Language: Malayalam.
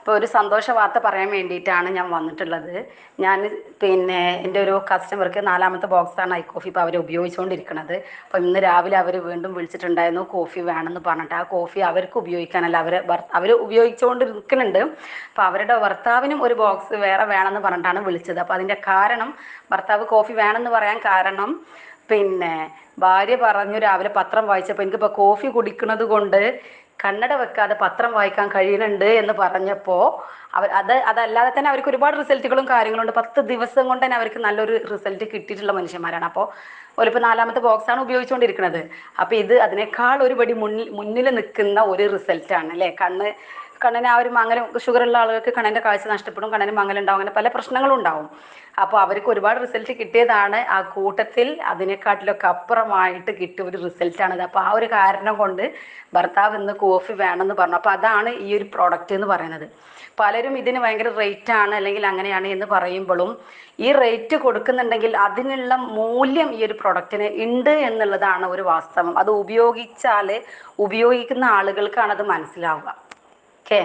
അപ്പോൾ ഒരു സന്തോഷ വാർത്ത പറയാൻ വേണ്ടിയിട്ടാണ് ഞാൻ വന്നിട്ടുള്ളത്. ഞാൻ പിന്നെ എന്റെ ഒരു കസ്റ്റമർക്ക് നാലാമത്തെ ബോക്സാണ് ഐ കോഫി ഇപ്പോൾ അവർ ഉപയോഗിച്ചുകൊണ്ടിരിക്കുന്നത് അപ്പോൾ ഇന്ന് രാവിലെ അവർ വീണ്ടും വിളിച്ചിട്ടുണ്ടായിരുന്നു കോഫി വേണമെന്ന് പറഞ്ഞിട്ട്. ആ കോഫി അവർക്ക് ഉപയോഗിക്കാനല്ല അവർ അവർ ഉപയോഗിച്ചുകൊണ്ടിരിക്കുന്നുണ്ട് അപ്പോൾ അവരുടെ ഭർത്താവിനും ഒരു ബോക്സ് വേറെ വേണമെന്ന് പറഞ്ഞിട്ടാണ് വിളിച്ചത്. അപ്പോൾ അതിന്റെ കാരണം ഭർത്താവ് കോഫി വേണമെന്ന് പറയാൻ കാരണം പിന്നെ ഭാര്യ പറഞ്ഞു രാവിലെ പത്രം വായിച്ചപ്പോൾ എനിക്കിപ്പോൾ കോഫി കുടിക്കുന്നത് കൊണ്ട് കണ്ണട വെക്കാതെ പത്രം വായിക്കാൻ കഴിയുന്നുണ്ട് എന്ന് പറഞ്ഞപ്പോൾ അവർ അത് അതല്ലാതെ തന്നെ അവർക്ക് ഒരുപാട് റിസൾട്ടുകളും കാര്യങ്ങളും ഉണ്ട് പത്ത് ദിവസം കൊണ്ട് തന്നെ അവർക്ക് നല്ലൊരു റിസൾട്ട് കിട്ടിയിട്ടുള്ള മനുഷ്യന്മാരാണ്. അപ്പോൾ ഒരിപ്പോൾ നാലാമത്തെ ബോക്സാണ് ഉപയോഗിച്ചുകൊണ്ടിരിക്കുന്നത്. അപ്പോൾ ഇത് അതിനേക്കാൾ ഒരു പടി മുന്നിൽ മുന്നിൽ നിൽക്കുന്ന ഒരു റിസൾട്ടാണ് അല്ലേ? കണ്ണ് കണ്ണിന് ആ ഒരു മങ്ങലും ഉള്ള ആളുകൾക്ക് കണ്ണിന്റെ കാഴ്ച നഷ്ടപ്പെടും കണ്ണിന് മങ്ങലുണ്ടാവും അങ്ങനെ പല പ്രശ്നങ്ങളും ഉണ്ടാവും. അപ്പോൾ അവർക്ക് ഒരുപാട് റിസൾട്ട് കിട്ടിയതാണ്. ആ കൂട്ടത്തിൽ അതിനെക്കാട്ടിലൊക്കെ അപ്പുറമായിട്ട് കിട്ടിയ ഒരു റിസൾട്ടാണിത് അപ്പോൾ ആ ഒരു കാരണം കൊണ്ട് ഭർത്താവ് ഇന്ന് കോഫി വേണമെന്ന് പറഞ്ഞു. അപ്പോൾ അതാണ് ഈ ഒരു പ്രോഡക്റ്റ് എന്ന് പറയുന്നത്. പലരും ഇതിന് ഭയങ്കര റേറ്റ് ആണ് അല്ലെങ്കിൽ അങ്ങനെയാണ് എന്ന് പറയുമ്പോഴും ഈ റേറ്റ് കൊടുക്കുന്നുണ്ടെങ്കിൽ അതിനുള്ള മൂല്യം ഈ ഒരു പ്രൊഡക്റ്റിന് ഉണ്ട് എന്നുള്ളതാണ് ഒരു വാസ്തവം. അത് ഉപയോഗിച്ചാൽ ഉപയോഗിക്കുന്ന ആളുകൾക്കാണ് അത് മനസ്സിലാവുക. ಓಕೆ